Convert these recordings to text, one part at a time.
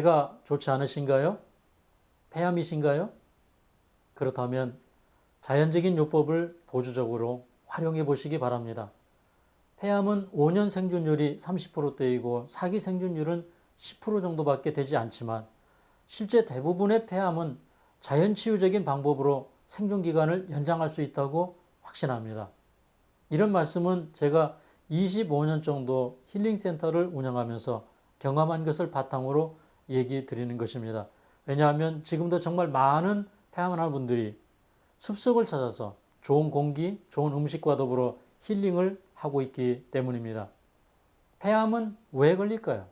폐가 좋지 않으신가요? 폐암이신가요? 그렇다면 자연적인 요법을 보조적으로 활용해 보시기 바랍니다. 폐암은 5년 생존율이 30%대이고 사기 생존율은 10% 정도밖에 되지 않지만 실제 대부분의 폐암은 자연치유적인 방법으로 생존 기간을 연장할 수 있다고 확신합니다. 이런 말씀은 제가 25년 정도 힐링센터를 운영하면서 경험한 것을 바탕으로 얘기 드리는 것입니다. 왜냐하면 지금도 정말 많은 폐암환 분들이 숲속을 찾아서 좋은 공기, 좋은 음식과 더불어 힐링을 하고 있기 때문입니다. 폐암은 왜 걸릴까요?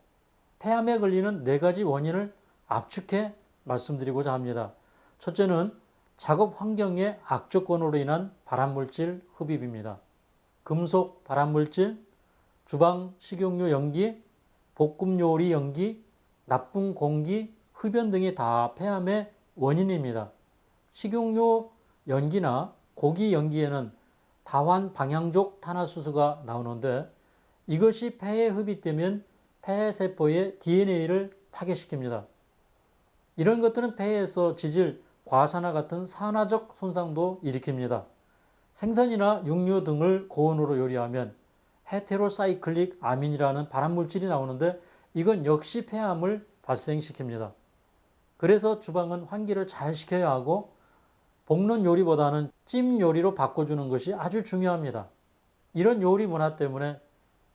폐암에 걸리는 네 가지 원인을 압축해 말씀드리고자 합니다. 첫째는 작업 환경의 악조건으로 인한 발암물질 흡입입니다. 금속 발암물질, 주방 식용유 연기, 볶음 요리 연기, 나쁜 공기, 흡연 등이 다 폐암의 원인입니다. 식용유 연기나 고기 연기에는 다환 방향족 탄화수소가 나오는데 이것이 폐에 흡입되면 폐 세포의 DNA를 파괴시킵니다. 이런 것들은 폐에서 지질, 과산화 같은 산화적 손상도 일으킵니다. 생선이나 육류 등을 고온으로 요리하면 헤테로사이클릭 아민이라는 발암물질이 나오는데 이건 역시 폐암을 발생시킵니다. 그래서 주방은 환기를 잘 시켜야 하고 볶는 요리보다는 찜 요리로 바꿔주는 것이 아주 중요합니다. 이런 요리 문화 때문에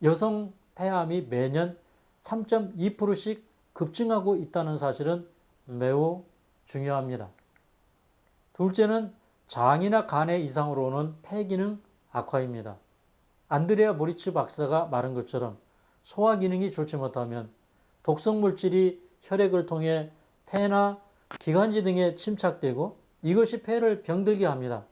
여성 폐암이 매년 3.2%씩 급증하고 있다는 사실은 매우 중요합니다. 둘째는 장이나 간의 이상으로 오는 폐기능 악화입니다. 안드레아 모리츠 박사가 말한 것처럼 소화 기능이 좋지 못하면 독성 물질이 혈액을 통해 폐나 기관지 등에 침착되고 이것이 폐를 병들게 합니다.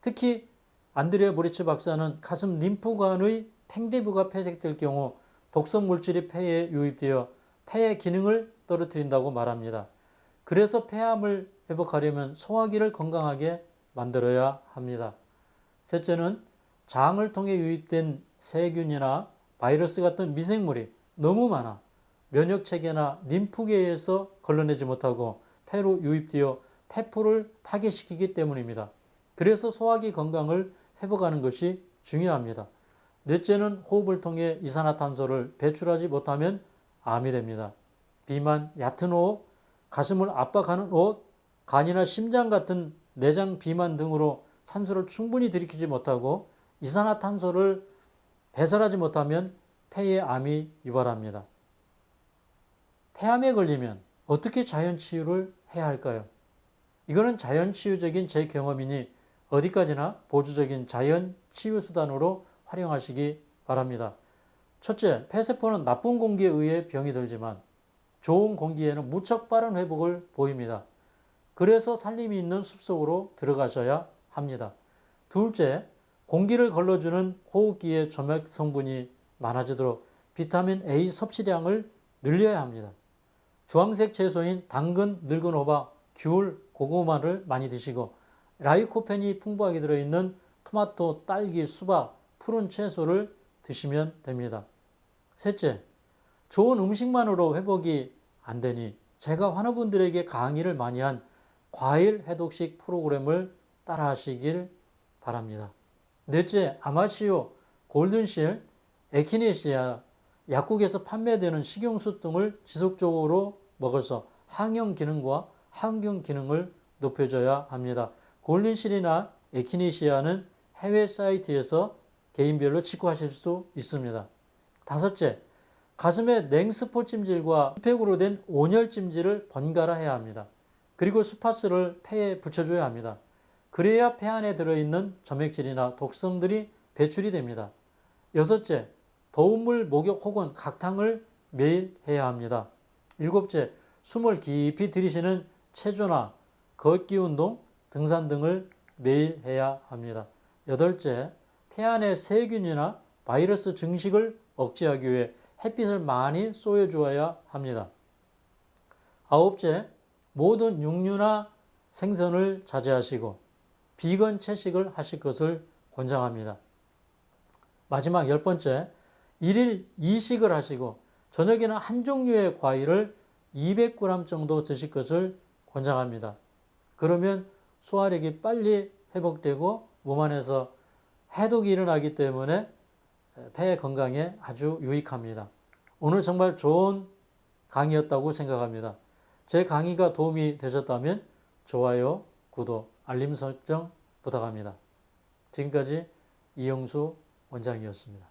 특히 안드레아 모리츠 박사는 가슴 림프관의 팽대부가 폐색될 경우 독성 물질이 폐에 유입되어 폐의 기능을 떨어뜨린다고 말합니다. 그래서 폐암을 회복하려면 소화기를 건강하게 만들어야 합니다. 셋째는 장을 통해 유입된 세균이나 바이러스 같은 미생물이 너무 많아 면역 체계나 림프계에서 걸러내지 못하고 폐로 유입되어 폐포를 파괴시키기 때문입니다. 그래서 소화기 건강을 회복하는 것이 중요합니다. 넷째는 호흡을 통해 이산화탄소를 배출하지 못하면 암이 됩니다. 비만, 얕은 호흡, 가슴을 압박하는 옷, 간이나 심장 같은 내장 비만 등으로 산소를 충분히 들이키지 못하고 이산화탄소를 배설하지 못하면 폐에 암이 유발합니다. 폐암에 걸리면 어떻게 자연치유를 해야 할까요? 이거는 자연치유적인 제 경험이니 어디까지나 보조적인 자연치유 수단으로 활용하시기 바랍니다. 첫째, 폐세포는 나쁜 공기에 의해 병이 들지만 좋은 공기에는 무척 빠른 회복을 보입니다. 그래서 살림이 있는 숲속으로 들어가셔야 합니다. 둘째, 공기를 걸러주는 호흡기의 점액 성분이 많아지도록 비타민 A 섭취량을 늘려야 합니다. 주황색 채소인 당근, 늙은 호박, 귤, 고구마를 많이 드시고 라이코펜이 풍부하게 들어있는 토마토, 딸기, 수박, 푸른 채소를 드시면 됩니다. 셋째, 좋은 음식만으로 회복이 안 되니 제가 환우분들에게 강의를 많이 한 과일 해독식 프로그램을 따라 하시길 바랍니다. 넷째, 아마시오, 골든실, 에키네시아, 약국에서 판매되는 식용수 등을 지속적으로 먹어서 항염 기능과 항균 기능을 높여줘야 합니다. 골든실이나 에키네시아는 해외 사이트에서 개인별로 직구하실 수 있습니다. 다섯째, 가슴에 냉스포 찜질과 스펙으로 된 온열 찜질을 번갈아 해야 합니다. 그리고 스파스를 폐에 붙여줘야 합니다. 그래야 폐 안에 들어있는 점액질이나 독성들이 배출이 됩니다. 여섯째, 더운 물 목욕 혹은 각탕을 매일 해야 합니다. 일곱째, 숨을 깊이 들이쉬는 체조나 걷기 운동, 등산 등을 매일 해야 합니다. 여덟째, 폐 안의 세균이나 바이러스 증식을 억제하기 위해 햇빛을 많이 쏘여주어야 합니다. 아홉째, 모든 육류나 생선을 자제하시고 비건 채식을 하실 것을 권장합니다. 마지막 열 번째, 일일 이식을 하시고 저녁에는 한 종류의 과일을 200g 정도 드실 것을 권장합니다. 그러면 소화력이 빨리 회복되고 몸 안에서 해독이 일어나기 때문에 폐 건강에 아주 유익합니다. 오늘 정말 좋은 강의였다고 생각합니다. 제 강의가 도움이 되셨다면 좋아요, 구독, 알림 설정 부탁합니다. 지금까지 이영수 원장이었습니다.